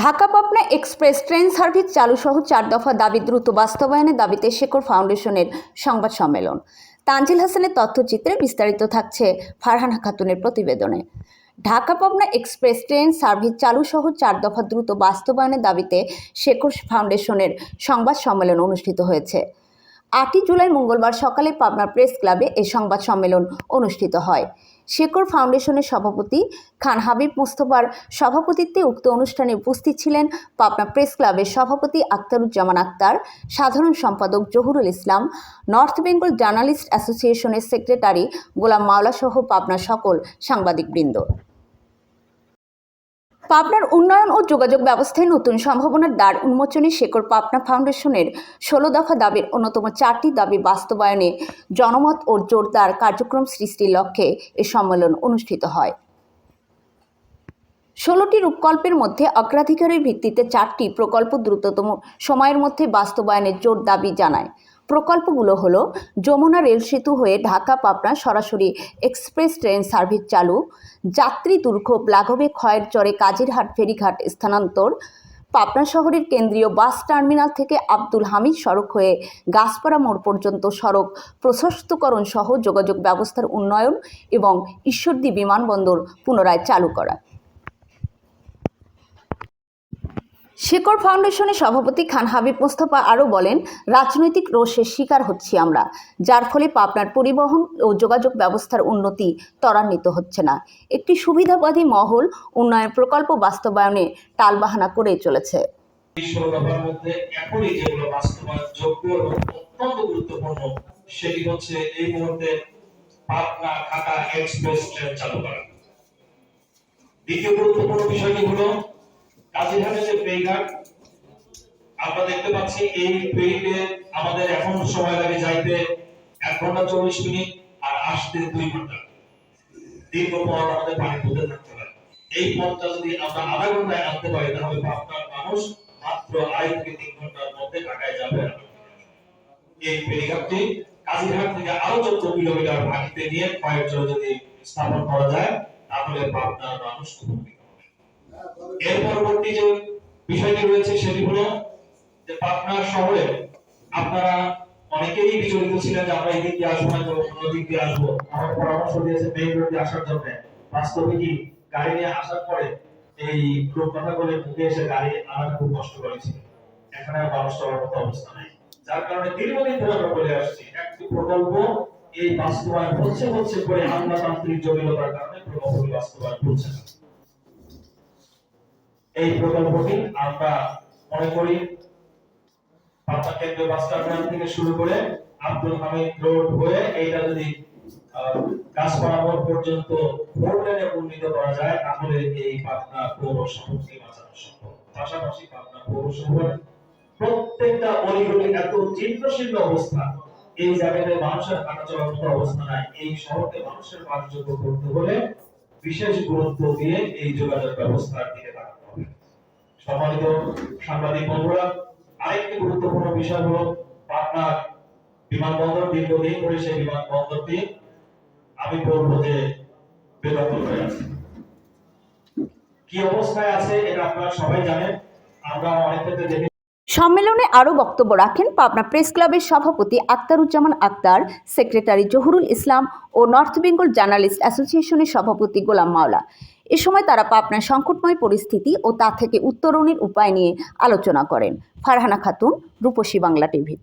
Dhaka Pabna express train service চালু সহ চার দফা দাবি দ্রুত বাস্তবায়নের দাবিতে শেকর ফাউন্ডেশনের সংবাদ সম্মেলন। তানজিল হাসানের তথ্যচিত্রে বিস্তারিত থাকছে ফারহানা খাতুনের প্রতিবেদনে। Dhaka Pabna express train service চালু সহ চার দফা দ্রুত বাস্তবায়নের দাবিতে শেকর ফাউন্ডেশনের সংবাদ সম্মেলন অনুষ্ঠিত হয়েছে। আটই জুলাই মঙ্গলবার সকালে পাবনা প্রেস ক্লাবে এই সংবাদ সম্মেলন অনুষ্ঠিত হয়। শেকর ফাউন্ডেশনের সভাপতি খান হাবিব মুস্তফার সভাপতিত্বে উক্ত অনুষ্ঠানে উপস্থিত ছিলেন পাবনা প্রেস ক্লাবের সভাপতি আক্তারুজ্জামান আক্তার সাধারণ সম্পাদক জহুরুল ইসলাম, নর্থ বেঙ্গল জার্নালিস্ট অ্যাসোসিয়েশনের সেক্রেটারি গোলাম মাওলাসহ পাবনা সকল সাংবাদিকবৃন্দ। পাবনার উন্নয়ন ও যোগাযোগ ব্যবস্থায় নতুন সম্ভাবনার দ্বার উন্মোচনে শেখর পাবনা ফাউন্ডেশনের ষোলো দফা দাবির অন্যতম চারটি দাবি বাস্তবায়নে জনমত ও জোরদার কার্যক্রম সৃষ্টির লক্ষ্যে এ সম্মেলন অনুষ্ঠিত হয়। ষোলোটি রূপকল্পের মধ্যে অগ্রাধিকারের ভিত্তিতে চারটি প্রকল্প দ্রুততম সময়ের মধ্যে বাস্তবায়নের জোর দাবি জানায়। প্রকল্পগুলো হলো, যমুনা রেল সেতু হয়ে ঢাকা পাবনা সরাসরি এক্সপ্রেস ট্রেন সার্ভিস চালু, যাত্রী দুর্ভোগ লাঘবে ক্ষয়ের চরে কাজিরহাট ফেরিঘাট স্থানান্তর, পাবনা শহরের কেন্দ্রীয় বাস টার্মিনাল থেকে আব্দুল হামিদ সড়ক হয়ে গাছপাড়া মোড় পর্যন্ত সড়ক প্রশস্তকরণ সহ যোগাযোগ ব্যবস্থার উন্নয়ন এবং ঈশ্বরদী বিমানবন্দর পুনরায় চালু করা। শেকর ফাউন্ডেশনের সভাপতি খান হাবিব মোস্তফা আরও বলেন, রাজনৈতিক রোষের শিকার হচ্ছি আমরা, যার ফলে পাবনার পরিবহন ও যোগাযোগ ব্যবস্থার উন্নতি ত্বরান্বিত হচ্ছে না। একটি সুবিধাবাদী মহল উন্নয়ন প্রকল্প বাস্তবায়নে টালবাহানা করে চলেছে। দ্বিতীয় গুরুত্বপূর্ণ বিষয়টি হলো ফেরিঘাট আমরা দেখতে পাচ্ছি এই ফেরিতে আমাদের এখন সময় লাগে যাইতে এক ঘণ্টা চল্লিশ মিনিট আর আসতে দুই ঘণ্টা। দীর্ঘ পথ আমাদের পানি তুলতে থাকতে এই পথটা যদি আমরা আধা ঘন্টায় আনতে পারি, তাহলে মানুষ মাত্র আড়াই থেকে তিন ঘণ্টার মধ্যে ঢাকায় যাবে। এই থেকে আরও চোদ্দ কিলোমিটার ভাগিতে নিয়ে কয়েক জন যদি স্থাপন করা যায়, তাহলে পাবনার মানুষ উপকৃত। এর পরবর্তী যে বিষয়টি রয়েছে সেটি হলো যে পাবনা শহরে আপনারা অনেকেই বিচলিত ছিলেন যে আমরা এই দিক দিয়ে আসব না অন্য দিক দিয়ে আসব। আমার পরামর্শ দিয়েছে মেইন রোড দিয়ে আসার জন্য। বাস্তবে কি গাড়ি নিয়ে আসার পরে এই লোক কথা বলে মুখে এসে গাড়ি আনাটা খুব কষ্ট করেছিল এখানে মানুষ চলার মতো অবস্থা নাই। যার কারণে দীর্ঘদিন ধরে আমরা বলে আসছি। একটি প্রকল্প এই বাস্তবায়ন হচ্ছে হচ্ছে করে আমলাতান্ত্রিক জটিলতার কারণে প্রকল্পটি বাস্তবায়ন হচ্ছে না। এই প্রকল্পটি আমরা মনে করি কেন্দ্রীয় বাস টার্মিনাল থেকে শুরু করে আব্দুল হামিদ রোড হয়ে এইটা যদি পর্যন্ত ফোর লেনে উন্নীত করা যায়, তাহলে এই পাবনা পৌর শহরকে বাঁচানো সম্ভব। পাশাপাশি পাবনা পৌর শহর প্রত্যেকটা এত চিত্রশীল অবস্থা, এই জায়গাতে মানুষের হাঁটা চলার মতো অবস্থা নাই। এই শহরকে মানুষের বাসযোগ্য করতে হলে বিশেষ গুরুত্ব দিয়ে এই যোগাযোগ ব্যবস্থার দিকে তাকাতে সম্মানিত সাংবাদিক বন্ধুরা, আরেকটি গুরুত্বপূর্ণ বিষয় হলো পাবনার বিমানবন্দর, দীর্ঘদিন ধরে সেই বিমানবন্দরটি আমি বলব যে বেদখল হয়ে আছে। কি অবস্থায় আছে এটা আপনারা সবাই জানেন, আমরা অনেক ক্ষেত্রে দেখে সম্মেলনে আরও বক্তব্য রাখেন পাবনা প্রেস ক্লাবের সভাপতি আক্তারুজ্জামান আক্তার, সেক্রেটারি জহুরুল ইসলাম ও নর্থ বেঙ্গল জার্নালিস্ট অ্যাসোসিয়েশনের সভাপতি গোলাম মাওলা। এ সময় তারা পাবনার সংকটময় পরিস্থিতি ও তা থেকে উত্তরণের উপায় নিয়ে আলোচনা করেন। ফারহানা খাতুন, রূপসী বাংলা টিভি।